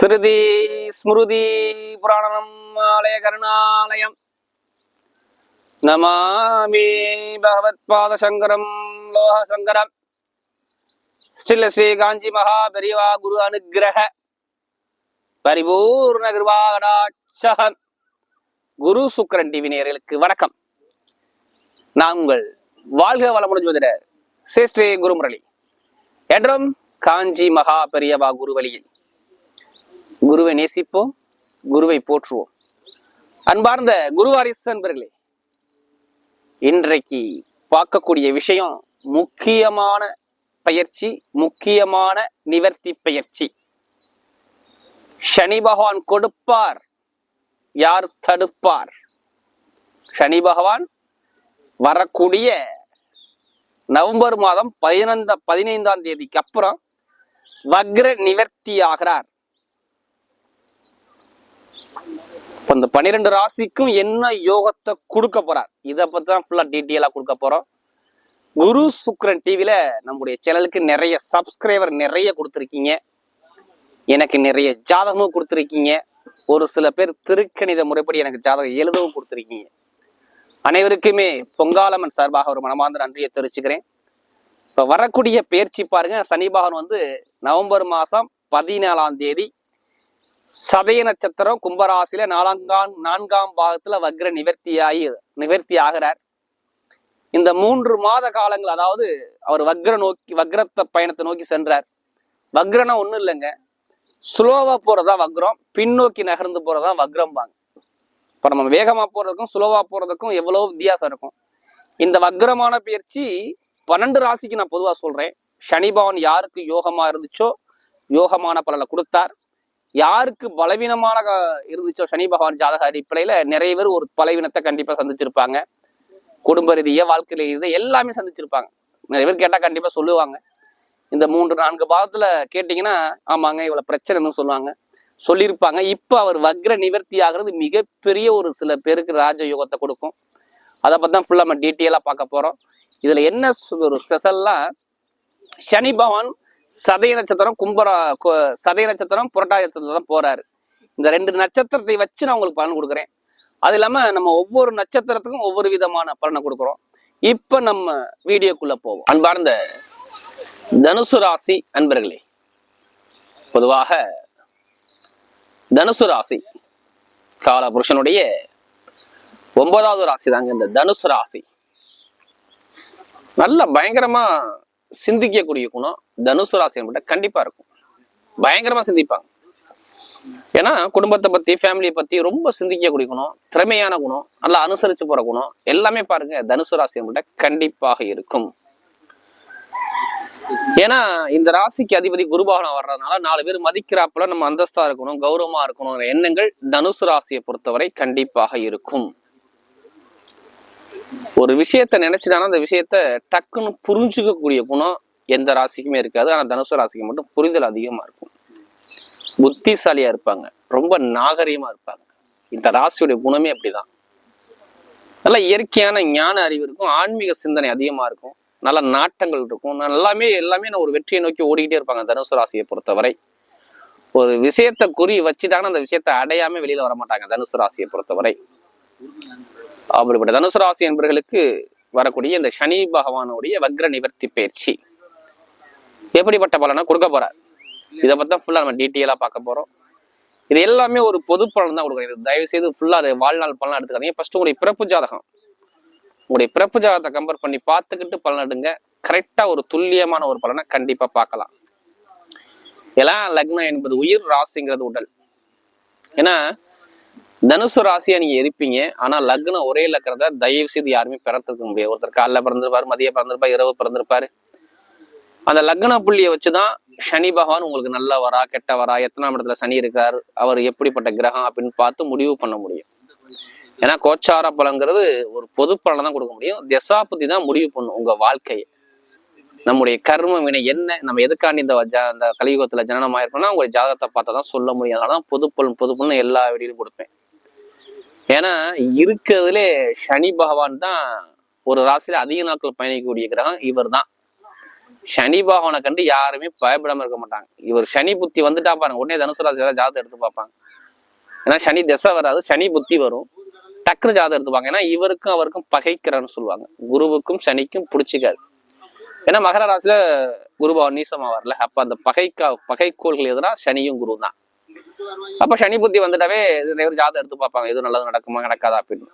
ஸ்ருதி ஸ்மிருதி புராணம் ஆலய கருணாலயம். நமாமி பகவத் பாத சங்கரம் லோக சங்கரம். ஸ்ரீல ஸ்ரீ காஞ்சி மகா பெரியவா குரு அனுகிரக பரிபூர்ண கிருபாகடாச்சகம் குரு சுக்கரன் டிவி நேர்களுக்கு வணக்கம். நான் உங்கள் வாழ்க வளமுடன் ஜோதிடர் ஸ்ரீ ஸ்ரீ குருமுரளி. என்றும் காஞ்சி மகா பெரியவா குரு வழியில். குருவை நேசிப்போம் குருவை போற்றுவோம். அன்பார்ந்த குருவாரிசு அன்பர்களே இன்றைக்கு பார்க்கக்கூடிய விஷயம் முக்கியமான பயிற்சி முக்கியமான நிவர்த்தி பயிற்சி. சனி பகவான் கொடுப்பார் யார் தடுப்பார்? சனி பகவான் வரக்கூடிய நவம்பர் மாதம் பதினைந்த பதினைந்தாம் தேதிக்கு அப்புறம் வக்ர நிவர்த்தி ஆகிறார். அந்த இந்த பன்னிரெண்டு ராசிக்கும் என்ன யோகத்தை கொடுக்க போறார்? இதை பத்தி தான் ஃபுல்லா டீட்டெயிலா கொடுக்க போறோம். குரு சுக்ரன் டிவில நம்முடைய சேனலுக்கு நிறைய சப்ஸ்கிரைபர் நிறைய கொடுத்துருக்கீங்க. எனக்கு நிறைய ஜாதகமும் கொடுத்துருக்கீங்க. ஒரு சில பேர் திருக்கணித முறைப்படி எனக்கு ஜாதகம் எழுதவும் கொடுத்துருக்கீங்க. அனைவருக்குமே பொங்காலம்மன் சார்பாக ஒரு மனமார்ந்த நன்றியை தெரிவிச்சுக்கிறேன். இப்ப வரக்கூடிய பயிற்சி பாருங்க. சனி பகவான் வந்து நவம்பர் மாசம் பதினாலாம் தேதி சதய நட்சத்திரம் கும்பராசியில நாலாங்காம் நான்காம் பாகத்துல வக்ர நிவர்த்தியாகி நிவர்த்தி ஆகிறார் இந்த மூன்று மாத காலங்கள் அதாவது அவர் வக்ர நோக்கி வக்ரத்த பயணத்தை நோக்கி சென்றார். வக்ரனா ஒண்ணும் இல்லைங்க. ஸ்லோவா போறதா வக்ரம் பின்னோக்கி நகர்ந்து போறதா வக்ரம் வாங்க இப்ப நம்ம வேகமா போறதுக்கும் ஸ்லோவா போறதுக்கும் எவ்வளவு வித்தியாசம் இருக்கும். இந்த வக்ரமான பயிற்சி பன்னெண்டு ராசிக்கு நான் பொதுவா சொல்றேன். சனிபவன் யாருக்கு யோகமா இருந்துச்சோ யோகமான பலனை கொடுத்தார். யாருக்கு பலவீனமான இருந்துச்சோ சனி பகவான் ஜாதக அடிப்படையில நிறைய பேர் ஒரு பலவீனத்தை கண்டிப்பா சந்திச்சிருப்பாங்க. குடும்ப ரீதியா வாழ்க்கை ரீதியா எல்லாமே சந்திச்சிருப்பாங்க. நிறைய பேர் கேட்டா கண்டிப்பா சொல்லுவாங்க. இந்த மூன்று நான்கு பாகத்துல கேட்டீங்கன்னா ஆமாங்க இவ்வளவு பிரச்சனைன்னு சொல்லுவாங்க. சொல்லியிருப்பாங்க. இப்ப அவர் வக்ர நிவர்த்தி ஆகிறது மிகப்பெரிய ஒரு சில பேருக்கு ராஜ யோகத்தை கொடுக்கும். அதை பத்தி தான் ஃபுல்லா நம்ம டீட்டெயிலா பார்க்க போறோம். இதுல என்ன ஒரு ஸ்பெஷல்லாம் சனி பகவான் சதய நட்சத்திரம் கும்பரா சதய நட்சத்திரம் புரட்டாய நட்சத்திரம் தான் போறாரு. இந்த ரெண்டு நட்சத்திரத்தை வச்சு நான் உங்களுக்கு பலன் கொடுக்குறேன். அது இல்லாம நம்ம ஒவ்வொரு நட்சத்திரத்துக்கும் ஒவ்வொரு விதமான பலனை கொடுக்குறோம். இப்ப நம்ம வீடியோக்குள்ள போவோம். அன்பார்ந்த தனுசு ராசி அன்பர்களே பொதுவாக தனுசு ராசி கால புருஷனுடைய ஒன்பதாவது ராசி தாங்க இந்த தனுசு ராசி. நல்ல பயங்கரமா சிந்திக்கக்கூடிய குணம் தனுசு ராசி என்பட்ட கண்டிப்பா இருக்கும். பயங்கரமா சிந்திப்பாங்க. ஏன்னா குடும்பத்தை பத்தி ஃபேமிலியை பத்தி ரொம்ப சிந்திக்கக்கூடிய குணம் திறமையான குணம் நல்லா அனுசரிச்சு போற குணம் எல்லாமே பாருங்க தனுசு ராசி என்பட்ட கண்டிப்பாக இருக்கும். ஏன்னா இந்த ராசிக்கு அதிபதி குருபாகனம் வர்றதுனால நாலு பேர் மதிக்கிறாப்புல நம்ம அந்தஸ்தா இருக்கணும் கௌரவமா இருக்கணும் எண்ணங்கள் தனுசு ராசியை பொறுத்தவரை கண்டிப்பாக இருக்கும். ஒரு விஷயத்த நினைச்சிட்டானா அந்த விஷயத்த டக்குன்னு புரிஞ்சுக்கக்கூடிய குணம் எந்த ராசிக்குமே இருக்காது. ஆனா தனுசு ராசிக்கு மட்டும் புரிதல் அதிகமா இருக்கும். புத்திசாலியா இருப்பாங்க. ரொம்ப நாகரீகமா இருப்பாங்க. இந்த ராசியுடைய குணமே அப்படிதான். நல்ல இயற்கையான ஞான அறிவு இருக்கும். ஆன்மீக சிந்தனை அதிகமா இருக்கும். நல்ல நாட்டங்கள் இருக்கும். எல்லாமே எல்லாமே நான் ஒரு வெற்றியை நோக்கி ஓடிக்கிட்டே இருப்பாங்க தனுசு ராசியை பொறுத்தவரை. ஒரு விஷயத்த குறி வச்சுட்டாங்கன்னா அந்த விஷயத்த அடையாம வெளியில வர மாட்டாங்க தனுசு ராசியை பொறுத்தவரை. அப்படிப்பட்ட தனுசு ராசி என்பவர்களுக்கு வரக்கூடிய இந்த சனி பகவானுடைய வக்ர நிவர்த்தி பயிற்சி. எப்படிப்பட்ட பலனை கொடுக்க போறார்? இதை பத்தி தான் ஃபுல்லா நம்ம டீட்டெயிலா பார்க்க போறோம். இது எல்லாமே ஒரு பொது பலன் தான் கொடுக்குறேன். இது தயவு செய்து ஃபுல்லா அது வாழ்நாள் பலன் எடுத்துக்காதீங்க. ஃபர்ஸ்ட் உங்களுடைய பிறப்பு ஜாதகம். உங்களுடைய பிறப்பு ஜாதகத்தை கம்பேர் பண்ணி பார்த்துக்கிட்டு பலன் எடுங்க. கரெக்டா ஒரு துல்லியமான ஒரு பலனை கண்டிப்பா பார்க்கலாம். எல்லாம் லக்னம் என்பது உயிர் ராசிங்கிறது உடல். ஏன்னா தனுசு ராசியா நீங்க இருப்பீங்க. ஆனா லக்னம் ஒரே லக்கிறத தயவு செய்து யாருமே பிறந்திருக்க முடியாது. ஒருத்தர் காலைல பிறந்திருப்பாரு மதியம் பிறந்திருப்பாரு இரவு பிறந்திருப்பாரு. அந்த லக்ன புள்ளியை வச்சுதான் சனி பகவான் உங்களுக்கு நல்ல வரா கெட்ட வரா எத்தனாம் இடத்துல சனி இருக்கார் அவர் எப்படிப்பட்ட கிரகம் அப்படின்னு பார்த்து முடிவு பண்ண முடியும். ஏன்னா கோச்சார பலங்கிறது ஒரு பொது பலனை தான் கொடுக்க முடியும். திசாபுத்தி தான் முடிவு பண்ணும் உங்க வாழ்க்கையை. நம்முடைய கர்ம வினை என்ன நம்ம எதுக்காண்டி இந்த ஜ- அந்த கலியுகத்துல ஜனனம் ஆயிருக்கோம்னா உங்களுடைய ஜாதகத்தை பார்த்தா தான் சொல்ல முடியும். அதனால தான் பொது பலன் எல்லா வீடியிலும் கொடுப்பேன். ஏன்னா இருக்கிறதுலே சனி பகவான் தான் ஒரு ராசியில அதிக நாட்கள் பயணிக்கக்கூடிய கிரகம் இவர் தான் சனி பகவானை கண்டு யாருமே பயப்படாம இருக்க மாட்டாங்க. இவர் சனி புத்தி வந்துட்டா பாருங்க உடனே தனுசு ராசி ஜாதகம் எடுத்து பார்ப்பாங்க. ஏன்னா சனி திசை வராது சனி புத்தி வரும். டக்குனு ஜாதகம் எடுத்துப்பாங்க ஏன்னா இவருக்கும் அவருக்கும் பகைக்கிறன்னு சொல்லுவாங்க. குருவுக்கும் சனிக்கும் பிடிச்சிக்காது. ஏன்னா மகர ராசியில குரு பகவான் நீசமா வரல அப்ப அந்த பகைக்கா பகைக்கோள்கள் எதுனா சனியும் குரு தான் அப்ப சனி புத்தி வந்துட்டாவே நிறைய பேர் ஜாதகம் எடுத்து பார்ப்பாங்க. எதுவும் நல்லது நடக்குமா நடக்காதா அப்படின்னு.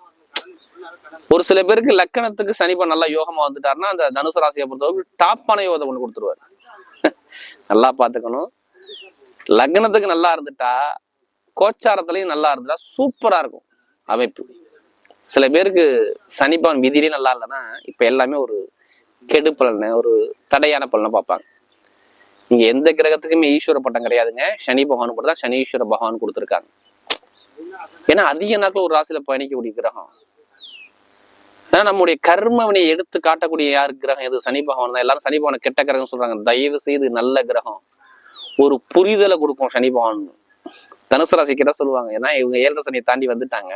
ஒரு சில பேருக்கு லக்கணத்துக்கு சனிப்பா நல்லா யோகமா வந்துட்டாருன்னா அந்த தனுசு ராசியை பொறுத்தவரைக்கும் டாப்பான யோகத்தை கொண்டு கொடுத்துருவாரு. நல்லா பாத்துக்கணும் லக்னத்துக்கு நல்லா இருந்துட்டா கோச்சாரத்துலயும் நல்லா இருந்துட்டா சூப்பரா இருக்கும் அமைப்பு. சில பேருக்கு சனிப்பான் விதியிலே நல்லா இல்லைன்னா இப்ப எல்லாமே ஒரு கெடு பலனை ஒரு தடையான பலனை பார்ப்பாங்க. நீங்க எந்த கிரகத்துக்குமே ஈஸ்வர பட்டம் கிடையாதுங்க. சனி பகவான் கூட தான் சனீஸ்வர பகவான் கொடுத்துருக்காங்க. ஏன்னா அதிக நாட்கள் ஒரு ராசியில பயணிக்கக்கூடிய கிரகம். ஏன்னா நம்முடைய கர்மவினை எடுத்து காட்டக்கூடிய யார் கிரகம் எது? சனி பகவான் தான். எல்லாரும் சனி பகவானை கெட்ட கிரகம் சொல்றாங்க. தயவு செய்து நல்ல கிரகம். ஒரு புரிதலை கொடுக்கும் சனி பகவான். தனுசு ராசி கிட்ட சொல்லுவாங்க? ஏன்னா இவங்க ஏழரை சனியை தாண்டி வந்துட்டாங்க.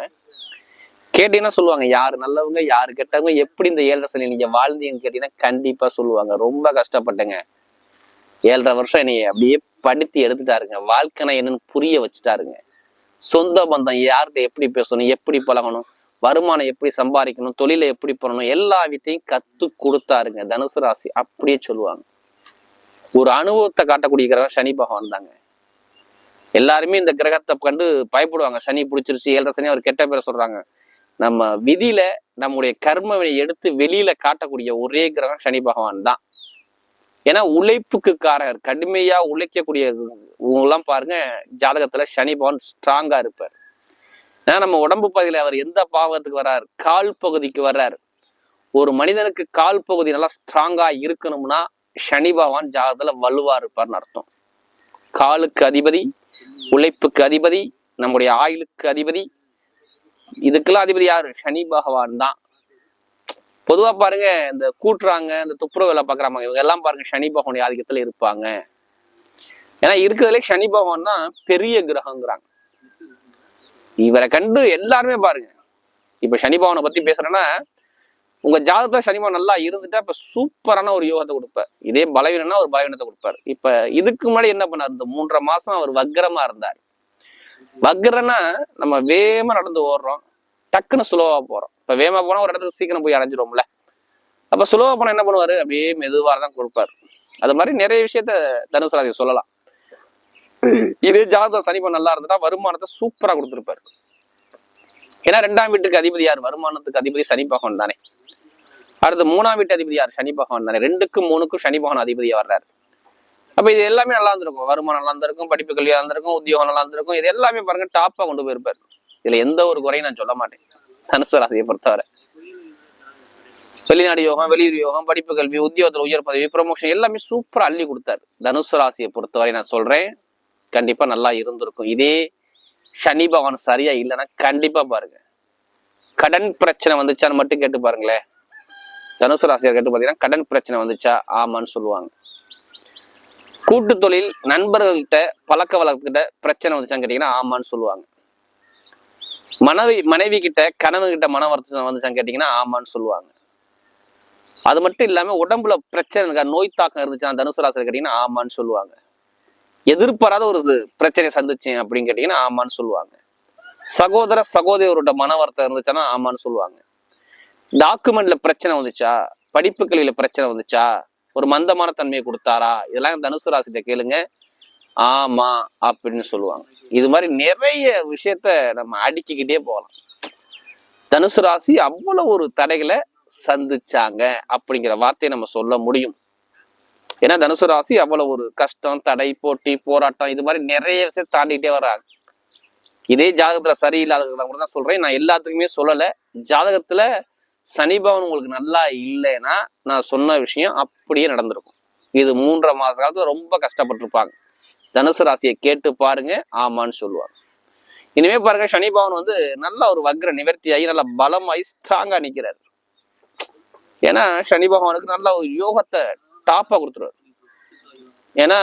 கேட்டீங்கன்னா சொல்லுவாங்க? யாரு நல்லவங்க யாரு கெட்டவங்க எப்படி இந்த ஏழரை சனி நீங்க வாழ்ந்தீங்கன்னு கேட்டீங்கன்னா கண்டிப்பா சொல்லுவாங்க. ரொம்ப கஷ்டப்பட்டேங்க. ஏழரை வருஷம் என்னைய அப்படியே படுத்தி எடுத்துட்டாருங்க. வாழ்க்கைனா என்னன்னு புரிய வச்சுட்டாருங்க. சொந்த பந்தம் யார்கிட்ட எப்படி பேசணும் எப்படி பழகணும் வருமானம் எப்படி சம்பாதிக்கணும் தொழிலை எப்படி பண்ணணும் எல்லா வித்தையும் கத்து கொடுத்தாருங்க. தனுசு ராசி அப்படியே சொல்லுவாங்க. ஒரு அனுபவத்தை காட்டக்கூடிய கிரகம் சனி பகவான் தாங்க. எல்லாருமே இந்த கிரகத்தை கண்டு பயப்படுவாங்க. சனி பிடிச்சிருச்சு ஏழரை சனி அவர் கெட்ட பேரை சொல்றாங்க. நம்ம விதியில நம்முடைய கர்மவினை எடுத்து வெளியில காட்டக்கூடிய ஒரே கிரகம் சனி பகவான் தான். ஏன்னா உழைப்புக்கு காரகர் கடுமையா உழைக்கக்கூடிய எல்லாம் பாருங்க ஜாதகத்துல சனி பவன் ஸ்ட்ராங்கா இருப்பார். ஏன்னா நம்ம உடம்பு பகுதியில அவர் எந்த பாவகத்துக்கு வர்றார்? கால் பகுதிக்கு வர்றார். ஒரு மனிதனுக்கு கால் பகுதி நல்லா ஸ்ட்ராங்கா இருக்கணும்னா சனி பகவான் ஜாதகத்துல வலுவா இருப்பார்னு அர்த்தம். காலுக்கு அதிபதி உழைப்புக்கு அதிபதி நம்முடைய ஆயுளுக்கு அதிபதி இதுக்கெல்லாம் அதிபதி யாரு? சனி பகவான் தான். பொதுவா பாருங்க இந்த கூட்டுறாங்க இந்த துப்புரவு வேலை பார்க்குறாங்க இவங்க எல்லாம் பாருங்க சனி பகவானுடைய ஆதிக்கத்தில் இருப்பாங்க. ஏன்னா இருக்கிறதுலே சனி பகவான் தான் பெரிய கிரகங்கிறாங்க. இவரை கண்டு எல்லாருமே பாருங்க. இப்ப சனி பகவானை பத்தி பேசுறேன்னா உங்க ஜாதகத்துல சனி பகவான் நல்லா இருந்துட்டா இப்ப சூப்பரான ஒரு யோகத்தை கொடுப்பார். இதே பலவீனம்னா ஒரு பலவீனத்தை கொடுப்பார். இப்ப இதுக்கு முன்னாடி என்ன பண்ணார்? இந்த மூன்றரை மாசம் அவர் வக்கரமா இருந்தார். வக்கரன்னா நம்ம வேகமா நடந்து ஓடுறோம். டக்குன்னு சுலோவா போறோம். இப்போ வேகமாக போனால் ஒரு இடத்துக்கு சீக்கிரம் போய் அடைஞ்சிருவோம்ல. அப்ப சுலோவா போனால் என்ன பண்ணுவாரு? அப்படியே மெதுவாக தான் கொடுப்பாரு. அது மாதிரி நிறைய விஷயத்த தனுசு ராசி சொல்லலாம். இதே ஜாதகம் சனிப்பன் நல்லா இருந்துட்டா வருமானத்தை சூப்பரா கொடுத்துருப்பாரு. ஏன்னா ரெண்டாம் வீட்டுக்கு அதிபதி யார்? வருமானத்துக்கு அதிபதி சனி பகவான் தானே. அடுத்து மூணாம் வீட்டு அதிபதி யார்? சனி பகவான் தானே. ரெண்டுக்கும் மூணுக்கும் சனி பகவான் வர்றாரு. அப்ப இது எல்லாமே நல்லா இருந்திருக்கும். வருமானம் நல்லா இருந்திருக்கும் படிப்பு கல்வியாக இருந்திருக்கும் உத்தியோகம் நல்லா இருந்திருக்கும். இது எல்லாமே பாருங்க டாப்பாக கொண்டு போயிருப்பாரு. இதுல எந்த ஒரு குறையும் நான் சொல்ல மாட்டேன். தனுசு ராசியை பொறுத்தவரை. வெளிநாடு யோகம் வெளியூர் யோகம் படிப்பு கல்வி உத்தியோகத்தில் உயர் பதவி ப்ரமோஷன் எல்லாமே சூப்பரா அள்ளி கொடுத்தாரு. தனுசு ராசியை பொறுத்தவரை நான் சொல்றேன் கண்டிப்பா நல்லா இருந்திருக்கும். இதே சனி பகவான் சரியா இல்லைன்னா கண்டிப்பா பாருங்க. கடன் பிரச்சனை வந்துச்சான்னு மட்டும் கேட்டு பாருங்களேன். தனுசு ராசியை கேட்டு பாத்தீங்கன்னா கடன் பிரச்சனை வந்துச்சா? ஆமான்னு சொல்லுவாங்க. கூட்டு தொழில் நண்பர்கள்கிட்ட பழக்க வழக்கத்திட்ட பிரச்சனை வந்துச்சான்னு கேட்டீங்கன்னா ஆமான்னு சொல்லுவாங்க. மனைவி மனைவி கிட்ட கணவன் கிட்ட மன வருத்தம் வந்துச்சான்னு கேட்டீங்கன்னா ஆமான்னு சொல்லுவாங்க. அது மட்டும் இல்லாம உடம்புல பிரச்சனை இருக்கா? நோய் தாக்கம் இருந்துச்சுன்னா தனுசு ராசியில் கேட்டீங்கன்னா ஆமான்னு சொல்லுவாங்க. எதிர்பாராத ஒரு பிரச்சனையை சந்திச்சேன் அப்படின்னு கேட்டீங்கன்னா ஆமான்னு சொல்லுவாங்க. சகோதர சகோதரியோட மன வருத்தம் இருந்துச்சுன்னா ஆமான்னு சொல்லுவாங்க. டாக்குமெண்ட்ல பிரச்சனை வந்துச்சா? படிப்பு கல்வியில பிரச்சனை வந்துச்சா? ஒரு மந்தமான தன்மையை கொடுத்தாரா? இதெல்லாம் தனுசு ராசிட்ட கேளுங்க. ஆமா அப்படின்னு சொல்லுவாங்க. இது மாதிரி நிறைய விஷயத்த நம்ம அடிச்சுக்கிட்டே போகலாம். தனுசு ராசி அவ்வளவு ஒரு தடைகளை சந்திச்சாங்க அப்படிங்கிற வார்த்தையை நம்ம சொல்ல முடியும். ஏன்னா தனுசு ராசி அவ்வளவு ஒரு கஷ்டம் தடை போட்டி போராட்டம் இது மாதிரி நிறைய விஷயம் தாண்டிக்கிட்டே வர்றாங்க இதே ஜாதகத்துல சரியில்லாத கூட தான் சொல்றேன். நான் எல்லாத்துக்குமே சொல்லலை. ஜாதகத்துல சனி பவன் உங்களுக்கு நல்லா இல்லைன்னா நான் சொன்ன விஷயம் அப்படியே நடந்திருக்கும். இது மூன்றரை மாச காலத்துல ரொம்ப கஷ்டப்பட்டிருப்பாங்க. தனுசு ராசியை கேட்டு பாருங்க. ஆமான்னு சொல்லுவாங்க. இனிமே பாருங்க சனி பவன் வந்து நல்ல ஒரு வக்ர நிவர்த்தி ஆகி நல்ல பலமாயி ஸ்ட்ராங்கா நிக்கிறார். ஏன்னா சனி பகவானுக்கு நல்ல ஒரு யோகத்தை டாப்பா கொடுத்துருவார். ஏன்னா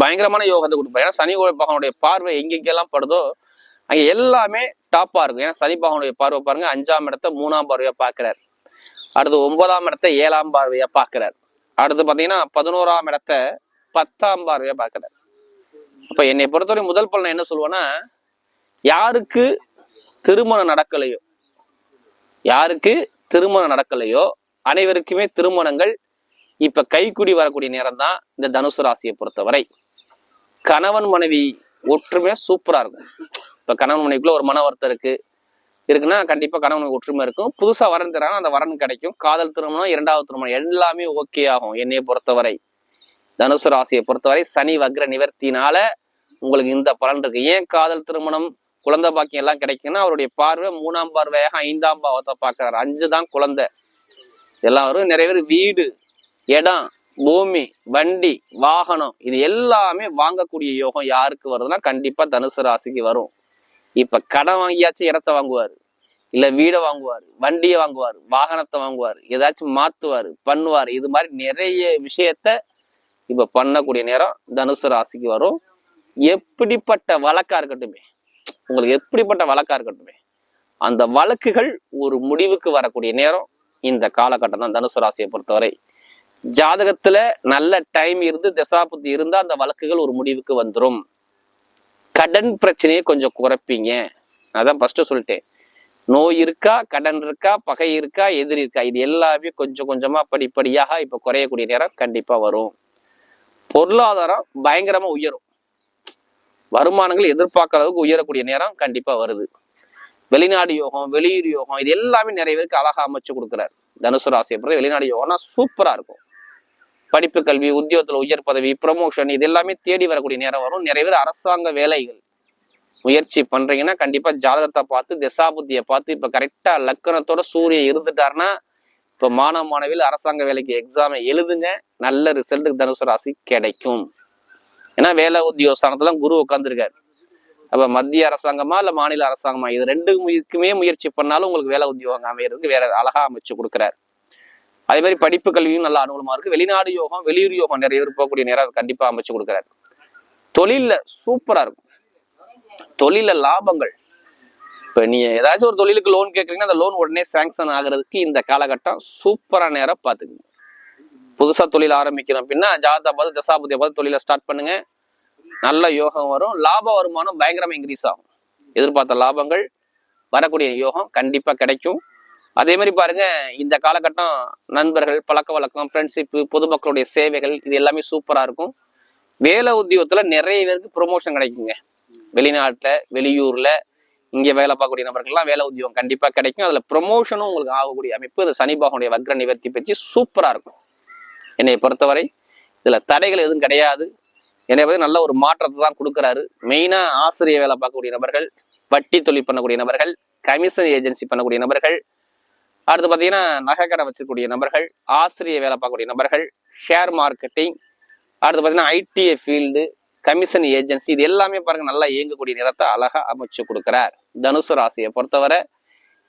பயங்கரமான யோகத்தை கொடுப்பாரு. ஏன்னா சனி பகவானுடைய பார்வை எங்கெங்கெல்லாம் படுதோ அங்கே எல்லாமே டாப்பா இருக்கும். ஏன்னா சனி பகவானுடைய பார்வை பாருங்க அஞ்சாம் இடத்த மூணாம் பார்வையா பாக்குறாரு அடுத்து ஒன்பதாம் இடத்த ஏழாம் பார்வையா பாக்குறாரு அடுத்து பாத்தீங்கன்னா பதினோராம் இடத்த பத்தாம் பார்வையா பார்க்கிறார் அப்ப என்னை பொறுத்தவரை முதல் பலன் என்ன சொல்லுவேன்னா யாருக்கு திருமணம் நடக்கலையோ யாருக்கு திருமணம் நடக்கலையோ அனைவருக்குமே திருமணங்கள் இப்ப கைக்குடி வரக்கூடிய நேரம் தான் இந்த தனுசு ராசியை பொறுத்தவரை. கணவன் மனைவி ஒற்றுமையா சூப்பரா இருக்கும். இப்ப கணவன் மனைவிக்குள்ள ஒரு மன வருத்தம் இருக்கு. இருக்குன்னா கண்டிப்பா கணவன் ஒற்றுமை இருக்கும். புதுசா வரன் தராங்க அந்த வரன் கிடைக்கும். காதல் திருமணம் இரண்டாவது திருமணம் எல்லாமே ஓகே ஆகும் என்னைய பொறுத்தவரை. தனுசு ராசியை பொறுத்தவரை சனி வக்ர நிவர்த்தினால உங்களுக்கு இந்த பலன் இருக்கு. ஏன் காதல் திருமணம் குழந்தை பாக்கியம் எல்லாம் கிடைக்குன்னா அவருடைய பார்வை மூணாம் பார்வையாக ஐந்தாம் பாவத்தை பார்க்கிறாரு. அஞ்சு தான் குழந்தை. எல்லாரும் நிறைய பேர் வீடு இடம் பூமி வண்டி வாகனம் இது எல்லாமே வாங்கக்கூடிய யோகம் யாருக்கு வருதுன்னா கண்டிப்பா தனுசு ராசிக்கு வரும். இப்ப கடன் வாங்கியாச்சும் இடத்த வாங்குவார். இல்ல வீடை வாங்குவார் வண்டியை வாங்குவார் வாகனத்தை வாங்குவார் ஏதாச்சும் மாத்துவார் பண்ணுவார். இது மாதிரி நிறைய விஷயத்த இப்ப பண்ணக்கூடிய நேரம் தனுசு ராசிக்கு வரும். எப்படிப்பட்ட வழக்கா இருக்கட்டுமே. உங்களுக்கு எப்படிப்பட்ட வழக்கா இருக்கட்டுமே. அந்த வழக்குகள் ஒரு முடிவுக்கு வரக்கூடிய நேரம். இந்த காலகட்டம் தான் தனுசு ராசியை பொறுத்தவரை. ஜாதகத்துல நல்ல டைம் இருந்து திசாபுத்தி இருந்தா அந்த வழக்குகள் ஒரு முடிவுக்கு வந்துடும் கடன் பிரச்சனையை கொஞ்சம் குறைப்பீங்க. அதான் ஃபர்ஸ்ட் சொல்லிட்டேன். நோய் இருக்கா கடன் இருக்கா பகை இருக்கா எதிரி இருக்கா இது எல்லாமே கொஞ்சம் கொஞ்சமா படிப்படியாக இப்ப குறையக்கூடிய நேரம் கண்டிப்பா வரும். பொருளாதாரம் பயங்கரமா உயரும். வருமானங்கள் எதிர்பார்க்காத அளவுக்கு உயரக்கூடிய நேரம் கண்டிப்பா வருது. வெளிநாடு யோகம் வெளியூர் யோகம் இது எல்லாமே நிறைய பேருக்கு அழகா அமைச்சு கொடுக்குறாரு. தனுசு ராசியை பொறுத்த வெளிநாடு யோகம்னா சூப்பரா இருக்கும். படிப்பு கல்வி உத்தியோகத்துல உயர் பதவி ப்ரமோஷன் இது எல்லாமே தேடி வரக்கூடிய நேரம் வரும். நிறைய பேர் அரசாங்க வேலைகள். முயற்சி பண்றீங்கன்னா கண்டிப்பா ஜாதகத்தை பார்த்து திசாபுத்தியை பார்த்து இப்ப கரெக்டா லக்கணத்தோட சூரியன் இருந்துட்டாருன்னா இப்போ மாணவ மாணவியில் அரசாங்க வேலைக்கு எக்ஸாமை எழுதுங்க நல்ல ரிசல்ட் தனுசு ராசி கிடைக்கும். ஏன்னா வேலை உத்தியோக குரு உட்காந்துருக்காரு அப்போ மத்திய அரசாங்கமா இல்லை மாநில அரசாங்கமா? இது ரெண்டுக்குமே முயற்சி பண்ணாலும் உங்களுக்கு வேலை உத்தியோகம் அமையிறதுக்கு வேற அழகா அமைச்சு கொடுக்குறாரு. அதே மாதிரி படிப்பு கல்வியும் நல்ல அனுகூலமா இருக்கு. வெளிநாடு யோகம் வெளியூர் யோகம் நிறைய பேர் போகக்கூடிய நேரம் கண்டிப்பா அமைச்சு கொடுக்குறாரு. தொழிலில் சூப்பரா இருக்கும். தொழில லாபங்கள் இப்போ நீ ஏதாச்சும் ஒரு தொழிலுக்கு லோன் கேட்குறீங்கன்னா அந்த லோன் உடனே சாங்ஷன் ஆகிறதுக்கு இந்த காலகட்டம் சூப்பரான நேரம் பார்த்துக்குங்க புதுசாக தொழில் ஆரம்பிக்கிறோம். அப்படின்னா ஜாதா பார்த்து தசாபதியை பார்த்து தொழிலை ஸ்டார்ட் பண்ணுங்க. நல்ல யோகம் வரும். லாப வருமானம் பயங்கரமாக இன்க்ரீஸ் ஆகும். எதிர்பார்த்த லாபங்கள் வரக்கூடிய யோகம் கண்டிப்பாக கிடைக்கும். அதே மாதிரி பாருங்க இந்த காலகட்டம் நண்பர்கள் பழக்க வழக்கம் ஃப்ரெண்ட்ஷிப்பு பொதுமக்களுடைய சேவைகள் இது எல்லாமே சூப்பராக இருக்கும். வேலை உத்தியோகத்தில் நிறைய பேருக்கு ப்ரொமோஷன் கிடைக்குங்க. வெளிநாட்டில் வெளியூரில் இங்கே வேலை பார்க்கக்கூடிய நபர்கள்லாம் வேலை உத்தியோகம் கண்டிப்பாக கிடைக்கும். அதில் ப்ரொமோஷனும் உங்களுக்கு ஆகக்கூடிய அமைப்பு இது சனி பகவானுடைய வக்ர நிவர்த்தி பற்றி சூப்பராக இருக்கும். என்னை பொறுத்தவரை இதில் தடைகள் எதுவும் கிடையாது. என்னை பற்றி நல்ல ஒரு மாற்றத்தை தான் கொடுக்குறாரு. மெயினாக ஆசிரியர் வேலை பார்க்கக்கூடிய நபர்கள் வட்டி தொழில் பண்ணக்கூடிய நபர்கள் கமிஷன் ஏஜென்சி பண்ணக்கூடிய நபர்கள் அடுத்து பார்த்தீங்கன்னா நகைக்கடை வச்சிருக்கக்கூடிய நபர்கள் ஆசிரியர் வேலை பார்க்கக்கூடிய நபர்கள் ஷேர் மார்க்கெட்டிங் அடுத்து பார்த்தீங்கன்னா ஐடிஐ ஃபீல்டு கமிஷன் ஏஜென்சி இது எல்லாமே பாருங்க நல்லா இயங்கக்கூடிய நேரத்தை அழகா அமைச்சு கொடுக்குறார். தனுசு ராசியை பொறுத்தவரை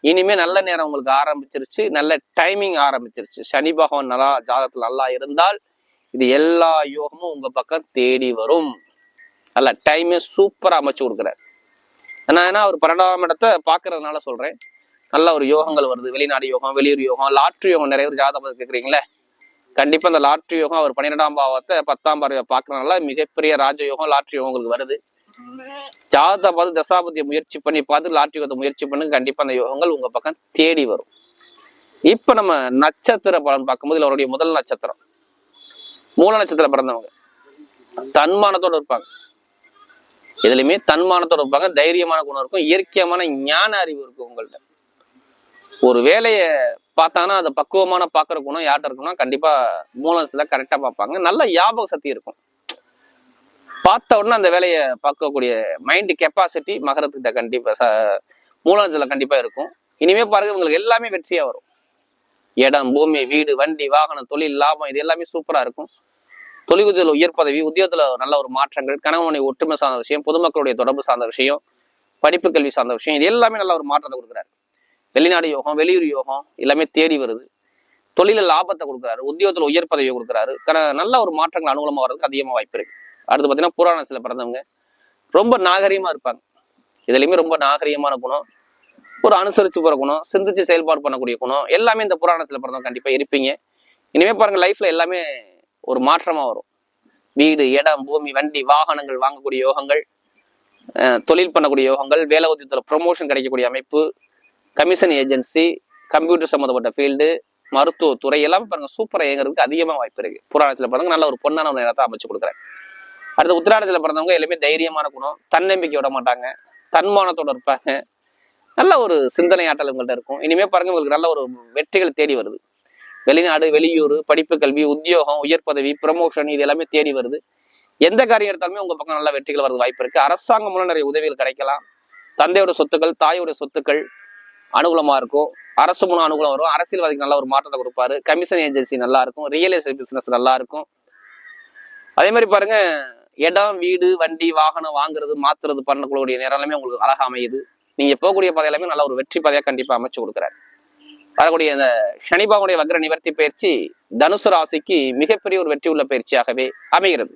இனிமே நல்ல நேரம் உங்களுக்கு ஆரம்பிச்சிருச்சு நல்ல டைமிங் ஆரம்பிச்சிருச்சு. சனி பகவான் நல்லா ஜாதகத்துல நல்லா இருந்தால் இது எல்லா யோகமும் உங்க பக்கம் தேடி வரும். நல்ல டைமே சூப்பரா அமைச்சு கொடுக்குறாரு. நான் ஏன்னா அவர் பன்னெண்டாம் இடத்தை பாக்குறதுனால சொல்றேன். நல்ல ஒரு யோகங்கள் வருது. வெளிநாடு யோகம் வெளியூர் யோகம் லாட்ரி யோகம் நிறைய பேர் ஜாதகம் கேட்குறீங்களே கண்டிப்பா அந்த லாட்ரி யோகம் அவர் பன்னிரெண்டாம் பாவத்தை பத்தாம் பார்வையை பாக்குறதுனால மிகப்பெரிய ராஜயோகம் லாட்ரி யோகம் உங்களுக்கு வருது. ஜாதகத்தை பார்த்து தசாபதியை முயற்சி பண்ணி பார்த்து லாட்ரி யோகத்தை முயற்சி பண்ணுங்க. கண்டிப்பா அந்த யோகங்கள் உங்க பக்கம் தேடி வரும். இப்ப நம்ம நட்சத்திர பலன் பார்க்கும்போது அவருடைய முதல் நட்சத்திரம். மூல நட்சத்திரம் பிறந்தவங்க. தன்மானத்தோட இருப்பாங்க. எதுலையுமே தன்மானத்தோட இருப்பாங்க. தைரியமான குணம் இருக்கும். இயற்கையான ஞான அறிவு இருக்கும் உங்கள்ட்ட. ஒரு வேலையை பார்த்தாங்கன்னா அதை பக்குவமான பார்க்குற குணம் யார்கிட்ட இருக்குன்னா கண்டிப்பா மூலத்தில் கரெக்டா பார்ப்பாங்க. நல்ல ஞாபக சக்தி இருக்கும். பார்த்த உடனே அந்த வேலையை பார்க்கக்கூடிய மைண்ட் கெப்பாசிட்டி மகரத்துக்கிட்ட கண்டிப்பா ச மூலத்தில் கண்டிப்பா இருக்கும். இனிமே பாருங்க உங்களுக்கு எல்லாமே வெற்றியா வரும். இடம் பூமி வீடு வண்டி வாகனம் தொழில் லாபம் இது எல்லாமே சூப்பரா இருக்கும். தொழில் உயர் பதவி உத்தியோகத்தில் நல்ல ஒரு மாற்றங்கள் கணவனை ஒற்றுமை சார்ந்த விஷயம் பொதுமக்களுடைய தொடர்பு சார்ந்த விஷயம் படிப்பு கல்வி சார்ந்த விஷயம் இது எல்லாமே நல்ல ஒரு மாற்றத்தை கொடுக்குறாரு. வெளிநாடு யோகம் வெளியூர் யோகம் எல்லாமே தேடி வருது. தொழில லாபத்தை கொடுக்குறாரு உத்தியோகத்தில் உயர் பதவியை கொடுக்குறாரு. கர- நல்ல ஒரு மாற்றங்கள் அனுகூலமா வர்றதுக்கு அதிகமா வாய்ப்பு இருக்கு. அடுத்து பாத்தீங்கன்னா புராணத்தில் பிறந்தவங்க ரொம்ப நாகரீகமாக இருப்பாங்க. இதுலயுமே ரொம்ப நாகரீகமான குணம். ஒரு அனுசரிச்சு போகிற குணம் சிந்திச்சு செயல்பாடு பண்ணக்கூடிய குணம் எல்லாமே இந்த புராணத்தில் பிறந்தவங்க கண்டிப்பாக இருப்பீங்க. இனிமே பாருங்க லைஃப்ல எல்லாமே ஒரு மாற்றமா வரும். வீடு இடம் பூமி வண்டி வாகனங்கள் வாங்கக்கூடிய யோகங்கள் தொழில் பண்ணக்கூடிய யோகங்கள் வேலை உத்தியத்தில் ப்ரொமோஷன் கிடைக்கக்கூடிய அமைப்பு கமிஷன் ஏஜென்சி கம்ப்யூட்டர் சம்மந்தப்பட்ட ஃபீல்டு மருத்துவத்துறை எல்லாமே பாருங்க சூப்பராக இயங்குறதுக்கு அதிகமாக வாய்ப்பு இருக்கு. புராணத்தில் பிறந்தவங்க நல்ல ஒரு பொண்ணான ஒரு நேரத்தை அமைச்சு கொடுக்குறேன். அடுத்து உத்திராடத்தில் பிறந்தவங்க எல்லாமே தைரியமான குணம் தன்னம்பிக்கை விட மாட்டாங்க தன்மானத்தோட இருப்பாங்க. நல்ல ஒரு சிந்தனை ஆற்றல் உங்கள்கிட்ட இருக்கும். இனிமே பாருங்க உங்களுக்கு நல்ல ஒரு வெற்றிகள் தேடி வருது. வெளிநாடு வெளியூர் படிப்பு கல்வி உத்தியோகம் உயர் பதவி ப்ரமோஷன் இது எல்லாமே தேடி வருது. எந்த காரியம் எடுத்தாலுமே உங்க பக்கம் நல்ல வெற்றிகள் வரது வாய்ப்பு இருக்கு. அரசாங்கம் மூலம் நிறைய உதவிகள் கிடைக்கலாம். தந்தையோட சொத்துக்கள் தாயோட சொத்துக்கள் அனுகூலமா இருக்கும். அரசு மூலம் அனுகூலம் வரும். அரசியல்வாதிக்கு நல்ல ஒரு மாற்றத்தை கொடுப்பாரு. கமிஷன் ஏஜென்சி நல்லா இருக்கும். ரியல் எஸ்டேட் பிசினஸ் நல்லா இருக்கும். அதே மாதிரி பாருங்க இடம் வீடு வண்டி வாகனம் வாங்குறது மாத்துறது பண்ணக்கூடிய நேரம் எல்லாமே உங்களுக்கு அழகா அமையுது. நீங்க போகக்கூடிய பாதை எல்லாமே நல்ல ஒரு வெற்றி பாதையா கண்டிப்பா அமைச்சு கொடுக்குறாரு. வரக்கூடிய இந்த சனிபாவுடைய வக்ர நிவர்த்தி பயிற்சி தனுசு ராசிக்கு மிகப்பெரிய ஒரு வெற்றி உள்ள பயிற்சியாகவே அமைகிறது.